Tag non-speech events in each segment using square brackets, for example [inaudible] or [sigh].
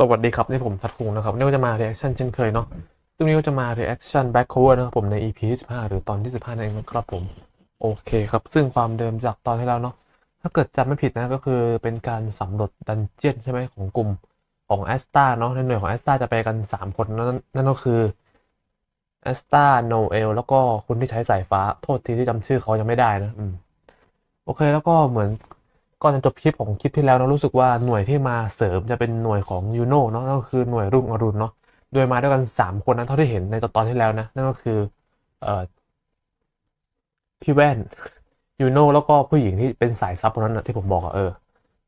สวัสดีครับนี่ผมทัดคุงนะครับ นี่ก็จะมา reaction เช่นเคยเนาะซึ่งวันนี้ก็จะมา reaction back cover นะครับผมใน EP ที่15หรือตอนที่15นั่นเองนะครับผม โอเคครับ ซึ่งความเดิมจากตอนที่แล้วเนาะ ถ้าเกิดจำไม่ผิดนะก็คือเป็นการสำรวจดันเจียนใช่ไหมของกลุ่มของแอสตาเนาะในหน่วยของแอสตาจะไปกัน 3 คนนั่นนั่นก็คือแอสตาโนเอลแล้วก็คนที่ใช้สายฟ้า โทษทีที่จำชื่อเขายังไม่ได้นะ อืม โอเค แล้วก็เหมือน ก่อนจะจบคลิปของคลิปที่แล้วเรารู้สึกว่าหน่วยที่มาเสริมจะเป็นหน่วยของยูโน่เนาะก็คือหน่วยรุ่งอรุณเนาะโดยมาด้วยกันสามคนนั้นเท่าที่เห็นในตอนที่แล้วนะนั่นก็คือเอ่อพี่แว่นยูโน่แล้วก็ผู้หญิงที่เป็นสายซับคนนั้นนะที่ผมบอกอะเออ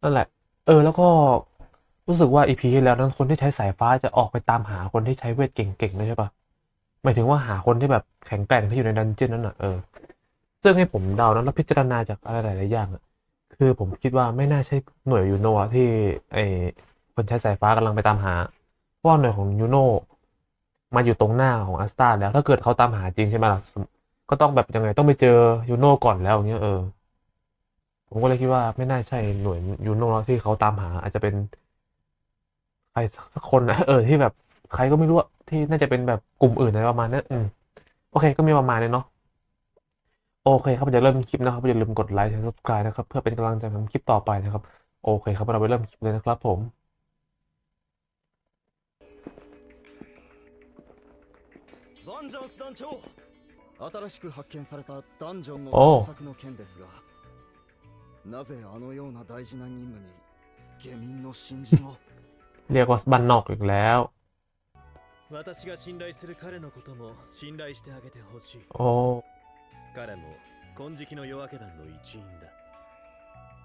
นั่นแหละ เออแล้วก็รู้สึกว่าอีพีที่แล้วนั้นคนที่ใช้สายฟ้าจะออกไปตามหาคนที่ใช้เวทเก่งๆด้วยใช่ปะหมายถึงว่าหาคนที่แบบแข็งแกร่งที่อยู่ในดันเจี้ยนนั้นอะเออซึ่งให้ผมเดานะแล้วพิจารณาจากอะไรหลายๆอย่างอะ คือผมคิดว่าไม่น่าใช่หน่วยยูโนะที่ไอคนใช้สายฟ้ากำลังไปตามหา เพราะว่าหน่วยของยูโนะมาอยู่ตรงหน้าของอัสตาแล้วถ้าเกิดเขาตามหาจริงใช่ไหมล่ะก็ต้องแบบยังไงต้องไปเจอยูโนก่อนแล้วอย่างเงี้ยเออ ผมก็เลยคิดว่าไม่น่าใช่หน่วยยูโนะที่เขาตามหา อาจจะเป็นใครสักคนนะเออที่แบบใครก็ไม่รู้ที่น่าจะเป็นแบบกลุ่มอื่นอะไรประมาณนั้นอืมโอเค ก็มีประมาณนี้เนาะ โอเคครับจะเริ่มคลิปนะครับอย่าลืมกดไลค์และ subscribe นะครับ เพื่อเป็นกำลังใจทำคลิปต่อไปนะครับ โอเคครับเราไปเริ่มคลิปเลยนะครับผม バンジャンス団長新しく発見されたダンジョンのおう探索の件ですがなぜあのような大事な任務に下民の新人を เรียกว่าบันนอกอีกแล้ว 私が信頼する彼のことも信頼してあげてほしい โอ้ 彼も金色の夜明け団の一員だ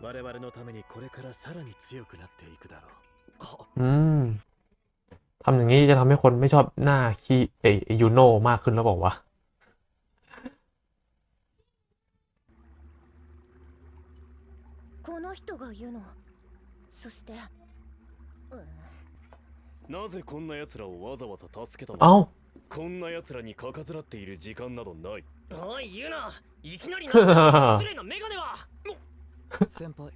我々のためにこれからさらに強くなっていくだろう อืมทำอย่างนี้จะทำให้คนไม่ชอบหน้าคีเอยูโนมากขึ้นแล้วบอกว่า この人が言うのそしてなぜこんな奴らをわざわざ助けたの เอ้า こんな奴らにかかずらっている時間などない おいユナいきなりな失[laughs] 礼なメガネは先輩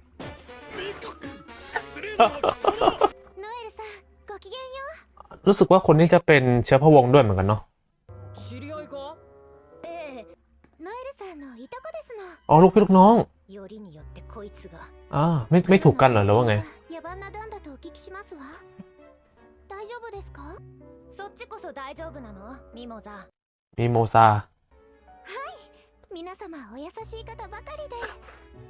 失礼な貴様ノエルさんごきげんよ รู้สึกว่าคนนี้จะเป็นเชื้อพระวงศ์ด้วยเหมือนกันเนาะ 知り合いかうええノエルさんのいとこですの อ๋อลูกพี่ลูกน้อง よりによってこいつが อ่าไม่ไม่ถูกกันเหรอหรือว่าไง 野蛮な段だとお聞きしますわ大丈夫ですかそっちこそ大丈夫なのミモザ มีโมซา 皆様お優しい方ばかりで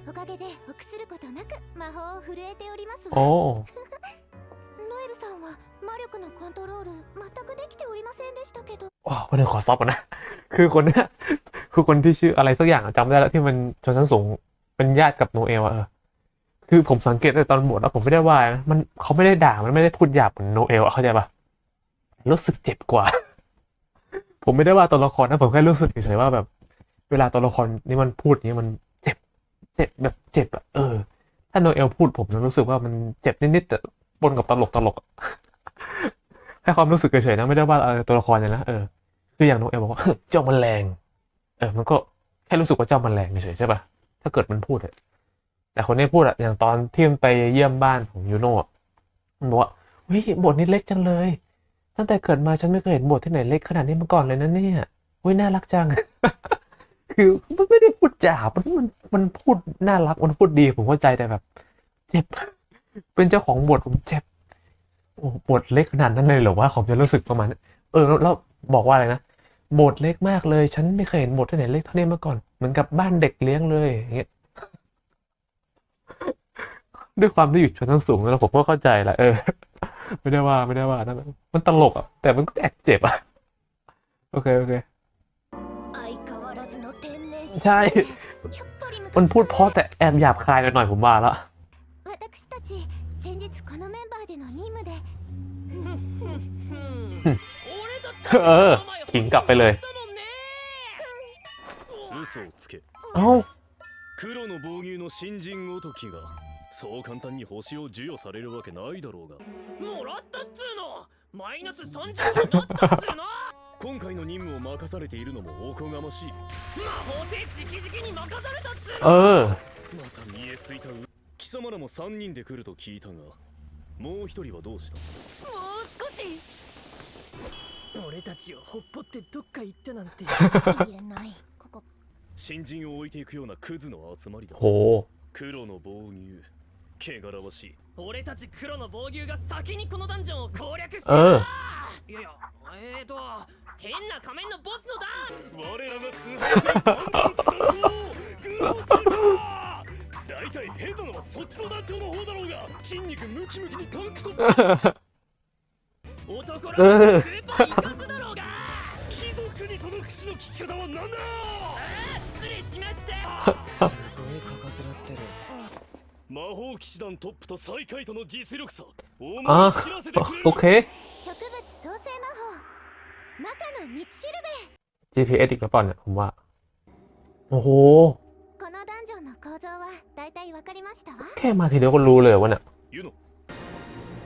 おかげで臆することなく魔法を震えておりますわ โอ้ ノエルさんは魔力のコントロール全くできておりませんでしたけど ว้าววันนี้ขอซับก่อนนะ คือคนเนี้ยคือคนที่ชื่ออะไรสักอย่างอะจำไม่ได้แล้วที่มันชนชั้นสูงเป็นญาติกับโนเอลอะเออ คือผมสังเกตในตอนบทแล้วผมไม่ได้ว่านะมันเขาไม่ได้ด่ามันไม่ได้พูดหยาบเหมือนโนเอลอะเข้าใจปะรู้สึกเจ็บกว่า ผมไม่ได้ว่าตัวละครนะผมแค่รู้สึกเฉยๆว่าแบบ เวลาตัวละครนี่มันพูดนี้มันเจ็บ เจ็บแบบเจ็บอะเออ ถ้าโนเอลพูดผมรู้สึกว่ามันเจ็บนิดๆแต่ปนกับตลกตลกให้ความรู้สึกเฉยๆนะไม่ได้ว่าเออตัวละครเนี่ยนะเออคืออย่างโนเอลบอกว่าเจ้ามันแรง เออ มันก็แค่รู้สึกว่าเจ้ามันแรงเฉยๆใช่ปะถ้าเกิดมันพูดอะแต่คนนี้พูดอะอย่างตอนที่มันไปเยี่ยมบ้านของยูโน่อะมันบอกว่าเฮ้ยบทนี้เล็กจังเลย ตั้งแต่เกิดมาฉันไม่เคยเห็นบทที่ไหนเล็กขนาดนี้มาก่อนเลยนะเนี่ยเฮ้ยน่ารักจัง คือมันไม่ได้พูดจาบมันมันมันพูดน่ารักมันพูดดีผมเข้าใจแต่แบบ เจ็บ เป็นเจ้าของบทผมเจ็บโอ้บทเล็กขนาดนั้นเลยเหรอว่าผมจะรู้สึกประมาณนั้เออแล้วบอกว่าอะไรนะบทเล็กมากเลย ฉันไม่เคยเห็นบทที่ไหนเล็กเท่านี้มาก่อน เหมือนกับบ้านเด็กเลี้ยงเลยอย่างเงี้ยด้วยความที่อยู่ชนชั้นสูงแล้วผมก็เข้าใจแหละเออ ไม่ได้ว่าไม่ได้ว่านะมันตลกอ่ะ แต่มันก็แอบเจ็บอ่ะ โอเคโอเค 相変わらずの天然 ใช่ やっぱりムカ มัน つく พูดเพราะแต่แอบหยาบคายไปหน่อยผมว่าแล้ว 私たち先日このメンバーでの任務で俺たち เออขิงกลับไปเลย だもんね嘘をつけ เอ้า 黒の防御の新人ごときが そう簡単に星を授与されるわけないだろうが。もらったっつうの！マイナス30になったっつうの！今回の任務を任されているのもおこがましい。魔法で直々に任されたっつうの！また見えすいた貴様らも3人で来ると聞いたがもう一人はどうした？もう少し。俺たちをほっぽってどっか行ってなんて。言えない。新人を置いていくようなクズの集まりだ。おお黒の暴乳けがらわしい。俺たち黒の防御が先にこのダンジョンを攻略したいやいやえーと変な仮面のボスのだ。我らが通達するグローセだ大体変なのはそっちの団長の方だろうが。筋肉ムキムキにタンクトッ男らしくスーパー生かすだろうが。[laughs] 貴族にその口の聞き方は何だ。[laughs] ああ失礼しました。[laughs] すごい欠かせらってる。魔法騎士団トップと最下位との実力差お前 อ่ะ に知らせてくれ โอ る เค 植物創生魔法中の道しる GPS อีกแล้วเปล่าเนี่ยผมว่า โอ้โห べこのダンジョンの構造は大体わかりましたわ แค่มาทีเดียวก็รู้เลยว่าเนี่ย ユノ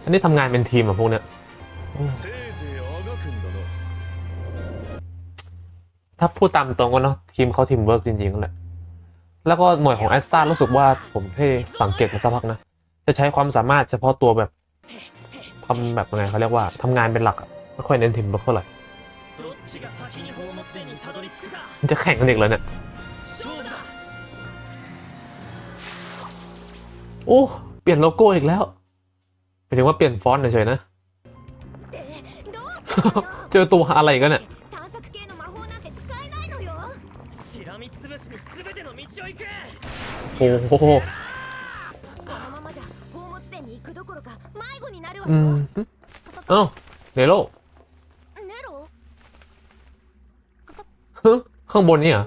อันนี้ทำงานเป็นทีมอะพวกเนี้ยโอ้ せいぜいあがくんだな ถ้าพูดตามตรงก็เนาะทีมเขาทีมเวิร์กจริงๆนั่นแหละ แล้วก็หน่วยของแอสตารู้สึกว่าผมให้สังเกตมาสักพักนะ จะใช้ความสามารถเฉพาะตัวแบบทำแบบไงเขาเรียกว่าทำงานเป็นหลักไม่ค่อยเน้นทิมเท่าไหร่จะแข่งกันอีกแล้วเนี่ย โอ้ เปลี่ยนโลโก้อีกแล้วหมายถึงว่าเปลี่ยนฟอนต์เฉยนะ เจอตัวอะไรกันเนี่ย ての道を行く โอ้โห このままじゃ宝物殿に行くどころか迷子になるわ อื よ มเอ้าเนโร ネロ ฮึข้างบนนี่เหรอ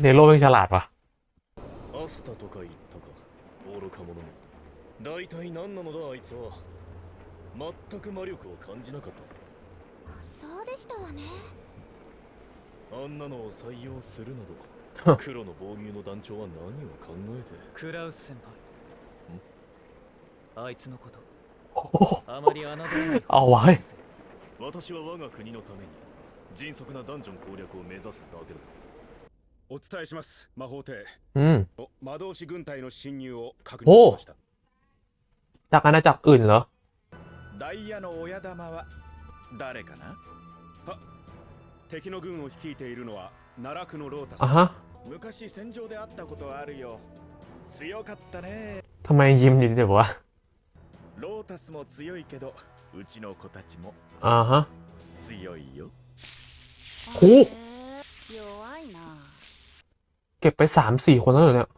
เนโรเป็นฉลาดว่ะ アスタとか言ったか愚か者め大体何なのだあいつは全く魔力を感じなかったぜそうでしたわね あんなのを採用するなはど黒[laughs] の防御の団長は何を考えてクラウス先輩あいつのこと โอ้โห [laughs] あまり侮らないเอาไว้ 私は我が国のために迅速なダンジョン攻略を目指すだけだお伝えします魔法帝 อืม 魔導士軍隊の侵入を確認しました จากอาณาจักรอื่นเหรอ ダイヤの親玉は誰かなは 敵の軍を率いているのは奈落のロータス อ่ะ です ฮะ 昔戦場で会ったことはあるよ強かったね ทำไมยิ้มดีเดี๋ยววะ ロータスも強いけどうちの子たちも อ่าฮะ 強いよ โอ้ 弱いな เก็บไปสามสี่คนแล้วเหรอเนี่ย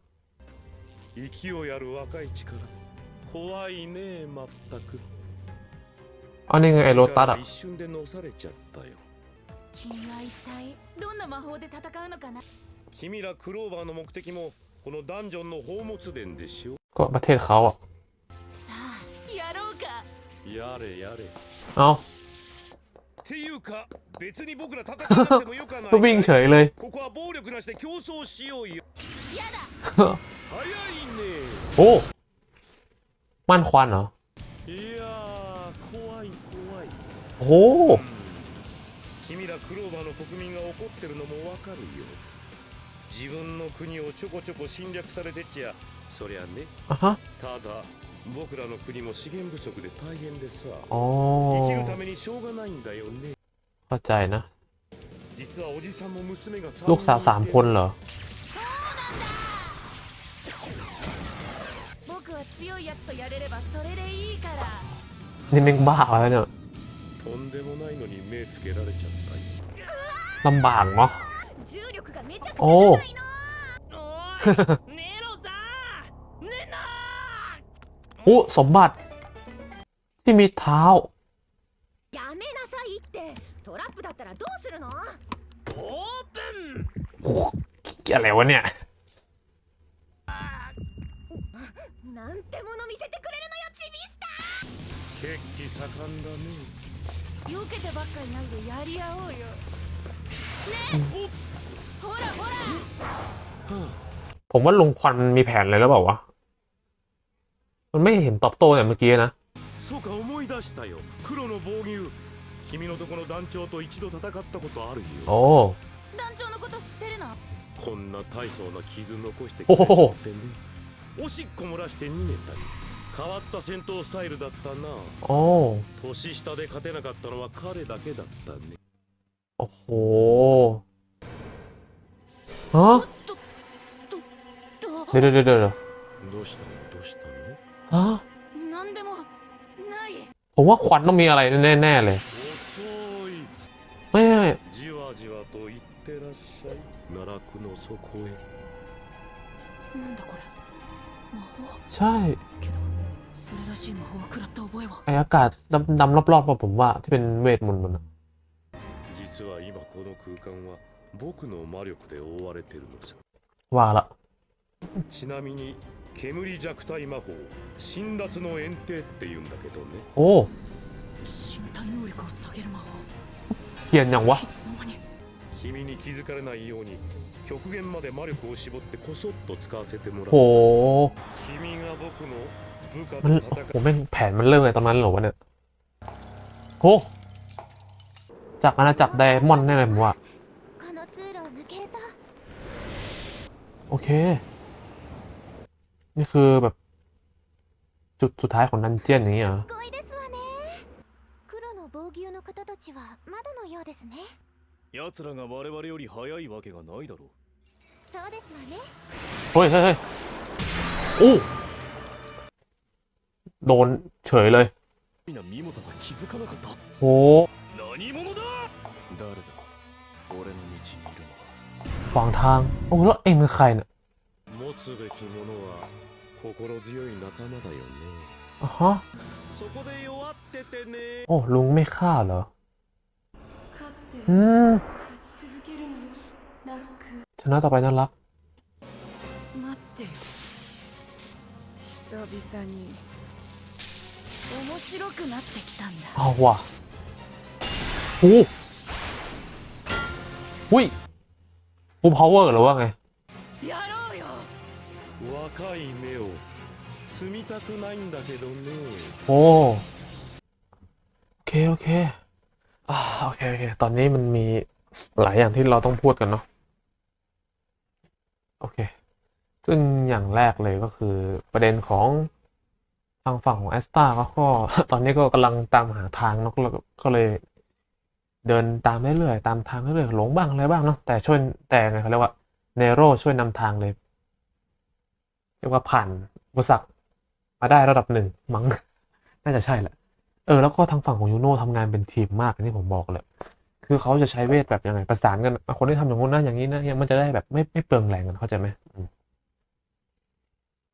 勢いある若い力怖いねまったく เอานี่ไงไอโรตัสอ่ะ 一瞬でのされちゃったよ 君は一体どんな魔法で戦うのかな？君らクローバーの目的もこのダンジョンの宝物殿でしょก็ปรさあやろうか。やれやれ。あ。อาていうか別に僕ら戦ってもよかない。วิ่งเฉยここは暴力なしで競争しようよ。やだ。早いね。[laughs] お。มั่นควันいや怖い怖い。おお君らクローバーの国民が怒ってるのもわかるよ自分の国をちょこちょこ侵略されてっちゃそりゃね อ่ะฮะ ただ僕らの国も資源不足で大変でさ อ๋อ 生きるためにしょうがないんだよね เข้าใจนะ 実はおじさんも娘が ลูกสาวสามคนเหรอ 僕は強いやつとやれればそれでいいから นี่แม่งบ้าแล้วเนี่ย とんでもないのに目つけられちゃったよ ลำบากเนาะ 重力がめちゃくちゃおう高いのおいネロさんネナ โอ้สมบัติ ที่มีเท้า やめなさいってトラップだったらどうするのオープン โอ้อะไรวะเนี่ย なんてもの見せてくれるのよチビス血気盛んだねタ 避けてばっかりないでやり合おうよねほらほら ผมว่าลุงควันมันมีแผนอะไรแล้วเปล่าวะ มันไม่เห็นตอบโต้อย่างเมื่อกี้นะ そうか思い出したよ黒の防御君のとこの団長と一度戦ったことあるよ โอ้ 団長のこと知ってるのこんな大層な傷残してくほほほれちゃってね おしっこ漏らして逃げたり 変わった戦闘スタイルだったな โอ้ 年下で勝てなかったのは彼だけだったね โอ้โหฮะ どどど เดี๋ยวเดี๋ยวเดี๋ยวเดี๋ยว どうしたのどうしたの ฮะ なんでもない ผมว่าควันต้องมีอะไรแน่ๆเลย 遅い ไม่ไม่ไม่ じわじわと言ってらっしゃい奈落の底へなんだこれ魔法 ใช่ ไออากาศดำๆรอบๆอะผมว่าที่เป็นเวทมนต์มันอะ 実は今この空間は僕の魔力で覆われてるのさ ว่าละ ちなみに煙弱体魔法辛辣の炎帝って言うんだけどね โอ้ 身体能力を下げる魔法 เปลี่ยนอย่างวะ いつの間に君に気づかれないように極限まで魔力を絞ってこそっと使わせてもら โห う君が僕の部下 มัน と โอ้ 戦 โหแม่งแผนมันเริ่มเลยตอนนั้นเหรอวะเนี่ยโหจากอาณาจักรไดมอนด์แน่เลยผมว่า この通路を抜けると โอเค นี่คือแบบ จุดสุดท้ายของดันเจียนอย่างนี้เหรอ すごいですわね黒の防御の方たちはまだのようですね奴らが我々より早いわけがないだろうそうですわね เฮ้ยเฮ้ยเฮ้ย โดนเฉยเลยโหขวางทาง โอ้แล้วเองเป็นใครเนี่ยอะฮะโอ้ลุงไม่ฆ่าเหรออืมชนะต่อไปน่ารัก 白くなってきたんだ เอาว่ะโอ้หุ้ยฟูพาวเวอร์หรือว่าไง やろうよ若い目を摘みたくないんだけどね โอ้โอเค โอเค อ่า โอเค โอเค ตอนนี้มันมีหลายอย่างที่เราต้องพูดกันเนาะ โอเค ซึ่งอย่างแรกเลยก็คือประเด็นของ ทางฝั่งของแอสตาก็ตอนนี้ก็กำลังตามหาทางเนาะก็เลยก็เลยเดินตามเรื่อยๆตามทางเรื่อยๆหลงบ้างอะไรบ้างเนาะแต่ช่วยแต่ไงเขาเรียกว่าเนโรช่วยนำทางเลยเรียกว่าผ่านอุปสรรคมาได้ระดับหนึ่งมั้งน่าจะใช่แหละเออแล้วก็ทางฝั่งของยูโน่ทำงานเป็นทีมมากนี่ผมบอกเลย คือเขาจะใช้เวทแบบยังไงประสานกันคนที่ทำอย่างงู้นนะอย่างนี้นะมันจะได้แบบไม่ไม่เปลืองแรงกันเข้าใจไหม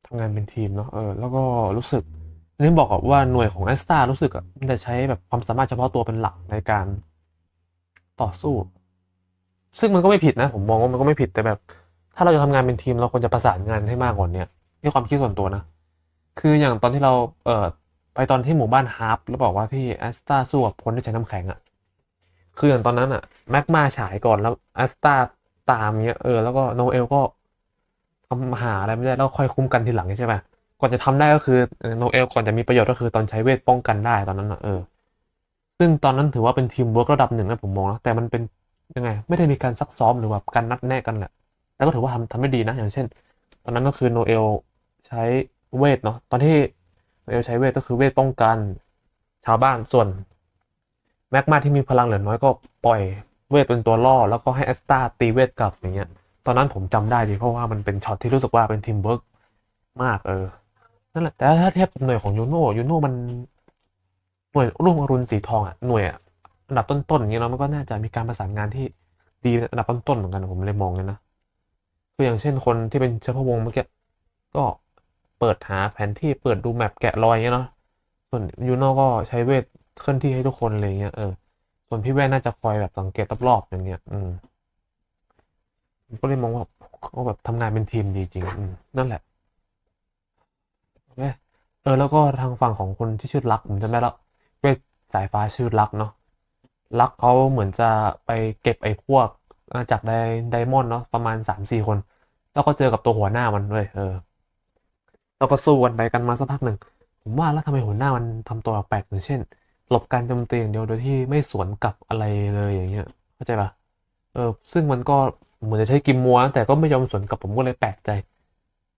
ทำงานเป็นทีมเนาะเออแล้วก็รู้สึกอันนี้บอกว่าหน่วยของแอสตารู้สึกอะมันจะใช้แบบความสามารถเฉพาะตัวเป็นหลักในการต่อสู้ ซึ่งมันก็ไม่ผิดนะ ผมมองว่ามันก็ไม่ผิดแต่แบบ ถ้าเราจะทำงานเป็นทีม เราควรจะประสานงานให้มากกว่านี้นี่ความคิดส่วนตัวนะ คืออย่างตอนที่เราเอ่อไปตอนที่หมู่บ้านฮาร์ปแล้วบอกว่าที่แอสตาสู้กับคนที่ใช้น้ำแข็งอะ่ะคืออย่างตอนนั้นอะ่ะแมกมาฉายก่อนแล้วแอสตาตามเงี้ยเออแล้วก็โนเอลก็ ทำหาอะไรไม่ได้แล้วค่อยคุ้มกันทีหลังใช่ไหมก่อนจะทำได้ก็คือโนเอลก่อนจะมีประโยชน์ก็คือตอนใช้เวทป้องกันได้ตอนนั้นอะเออ ซึ่งตอนนั้นถือว่าเป็นทีมเวิร์กระดับหนึ่งนะผมมองนะแต่มันเป็นยังไง ไม่ได้มีการซักซ้อมหรือว่าการนัดแนะกันแหละแต่ก็ถือว่าทำทำได้ดีนะ อย่างเช่น ตอนนั้นก็คือโนเอลใช้เวทเนาะตอนที่โนเอลใช้เวทก็คือเวทป้องกัน ชาวบ้านส่วนแม็กมาที่มีพลังเหลือน้อยก็ปล่อยเวทเป็นตัวล่อ แล้วก็ให้แอสตาตีเวทกลับอย่างเงี้ย ตอนนั้นผมจำได้ดีเพราะว่ามันเป็นช็อตที่รู้สึกว่าเป็นทีมเวิร์กมากเออ นั่นแหละ แต่ถ้าเทียบกับหน่วยของยูโน่ยูโน่มันหน่วยรุ่งอรุณสีทองอะหน่วยอะอันดับต้นๆอย่างเงี้ยเนาะมันก็น่าจะมีการประสานงานที่ดีอันดับต้นๆเหมือนกันผมเลยมองเลยนะคืออย่างเช่นคนที่เป็นเชื้อพระวงเมื่อกี้ก็เปิดหาแผนที่เปิดดูแมปแกะรอยอย่างเงี้ยเนาะส่วนยูโน่ก็ใช้เวทเคลื่อนที่ให้ทุกคนเลยอย่างเงี้ยเออส่วนพี่แว่นน่าจะคอยแบบสังเกตรอบๆอย่างเงี้ย อืม ก็เลยมองว่าเขาแบบทำงานเป็นทีมดีจริงนั่นแหละโอเคเออแล้วก็ทางฝั่งของคนที่ชื่อลักผมจำได้แล้วเวทสายฟ้าชื่อลักเนาะลักเขาเหมือนจะไปเก็บไอ้พวกจากไดไดมอนด์เนาะประมาณสามสี่คน แล้วก็เจอกับตัวหัวหน้ามันด้วยเออ แล้วก็สู้กันไปกันมาสักพักหนึ่งผมว่าแล้วทำไมหัวหน้ามันทำตัวแปลกอย่างเช่น หลบการโจมตีอย่างเดียวโดยที่ไม่สวนกลับอะไรเลยอย่างเงี้ยเข้าใจปะเออซึ่งมันก็ เหมือนจะใช้กิมมัว แต่ก็ไม่ยอมสนกับผมก็เลยแปลกใจ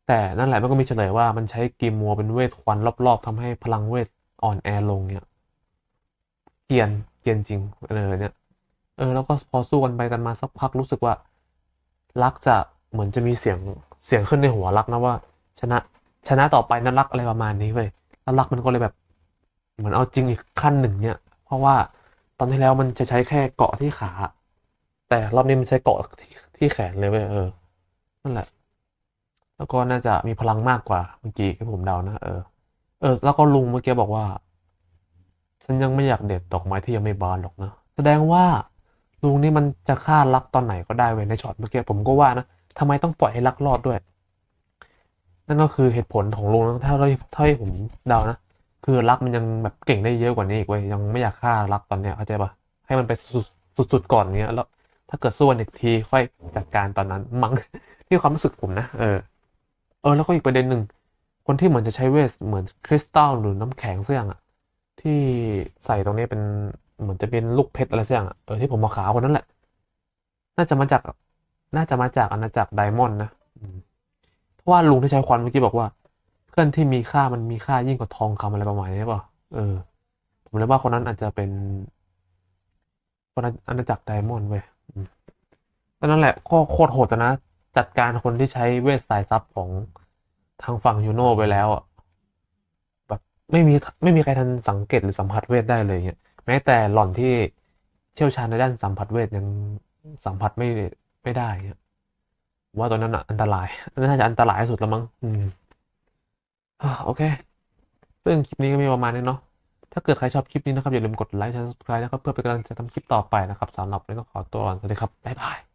แต่นั่นแหละมันก็มีเฉลยว่ามันใช้กีมัวเป็นเวทควันรอบๆทำให้พลังเวทอ่อนแอลงเนี่ยเกียนเกียนจริงเออเนี่ยเออแล้วก็พอสู้กันไปกันมาสักพักรู้สึกว่า รักจะเหมือนจะมีเสียงเสียงขึ้นในหัวรักนะว่า ชนะชนะต่อไปนะรักอะไรประมาณนี้เว้ยแล้วรักมันก็เลยแบบ เหมือนเอาจริงอีกขั้นหนึ่งเนี่ย เพราะว่าตอนที่แล้วมันจะใช้แค่เกาะที่ขา แต่รอบนี้มันใช้เกาะ ที่แขนเลยเว้ยเออนั่นแหละ แล้วก็น่าจะมีพลังมากกว่าเมื่อกี้ที่ผมเดานะเออเออ แล้วก็ลุงเมื่อกี้บอกว่า ฉันยังไม่อยากเด็ดดอกไม้ที่ยังไม่บานหรอกนะแสดงว่าลุงนี่มันจะฆ่ารักตอนไหนก็ได้เว้ยในช็อตเมื่อกี้ผมก็ว่านะทำไมต้องปล่อยให้รักรอดด้วย นั่นก็คือเหตุผลของลุงนะถ้าเราถ้าให้ผมเดานะคือรักมันยังแบบเก่งได้เยอะกว่านี้อีกเว้ยยังไม่อยากฆ่ารักตอนเนี้ยเข้าใจปะให้มันไปสุดสุดสุดก่อนเนี้ยแล้ว ถ้าเกิดสู้กันอีกทีค่อยจัดการตอนนั้นมั้งนี่ความรู้สึกผมนะเออเออแล้วก็อีกประเด็นหนึ่งคนที่เหมือนจะใช้เวทเหมือนคริสตัลหรือน้ำแข็งเสื่องอะที่ใส่ตรงนี้เป็นเหมือนจะเป็นลูกเพชรอะไรสักอย่างอะเออที่ผมมาขาวคนนั้นแหละ น่าจะมาจาก น่าจะมาจากอาณาจักรไดมอนด์นะเพราะว่าลุงที่ใช้ควันเมื่อกี้บอกว่าเครื่องที่มีค่ามันมีค่ายิ่งกว่าทองคำอะไรประมาณนี้ป่ะเออ ผมเลยว่าคนนั้นอาจจะเป็นคนอาณาจักรไดมอนด์เว้ย อืมตอนนั้นแหละก็โคตรโหดนะ จัดการคนที่ใช้เวทสายซับของทางฝั่งยูโน่ไปแล้วอะแบบไม่มีไม่มีใครทันสังเกตหรือสัมผัสเวทได้เลยเงี้ยแม้แต่หล่อนที่เชี่ยวชาญในด้านสัมผัสเวทยังสัมผัสไม่ไม่ได้เงี้ยว่าตัวนั้นอันตรายน่าจะอันตรายที่สุดแล้วมั้งอืมโอเคซึ่งคลิปนี้ก็มีประมาณนี้เนาะ ถ้าเกิดใครชอบคลิปนี้นะครับอย่าลืมกดไลค์และ subscribe นะครับเพื่อเป็นกำลังใจทำคลิปต่อไปนะครับสำหรับวันนี้ก็ขอตัวก่อนสวัสดีครับบ๊ายบาย